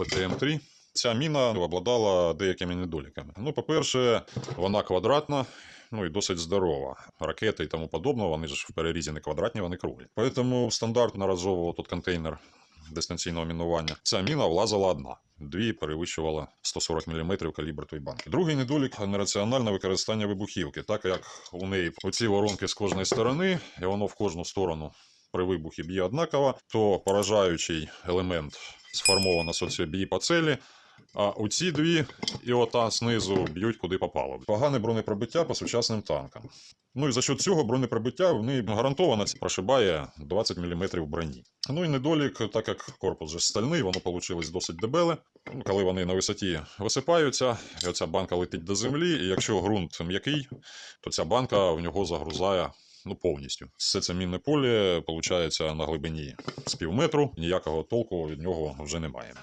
ПТМ-3. Ця міна обладала деякими недоліками. Ну, по-перше, вона квадратна, ну і досить здорова. Ракети і тому подобне, вони ж в перерізі не квадратні, вони круглі. Тому стандартно разово тут контейнер дистанційного мінування. Ця міна влазила одна. Дві перевищувала 140 мм калібр тої банки. Другий недолік нераціональне використання вибухівки, так як у неї оці воронки з кожної сторони, і воно в кожну сторону при вибухі б'є однаково, то поражаючий елемент сформовано соціобій по целі. А оці дві і ота знизу б'ють куди попало. Погане бронепробиття по сучасним танкам. Ну і за счет цього бронепробиття вони гарантовано прошибає 20 мм броні. Ну і недолік, так як корпус же стальний, воно вийшло досить дебеле. Ну, Коли вони на висоті висипаються, і оця банка летить до землі, і якщо ґрунт м'який, то ця банка в нього загрузає ну, повністю. Все це мінне поле, виходить, на глибині з пів метру, ніякого толку від нього вже немає.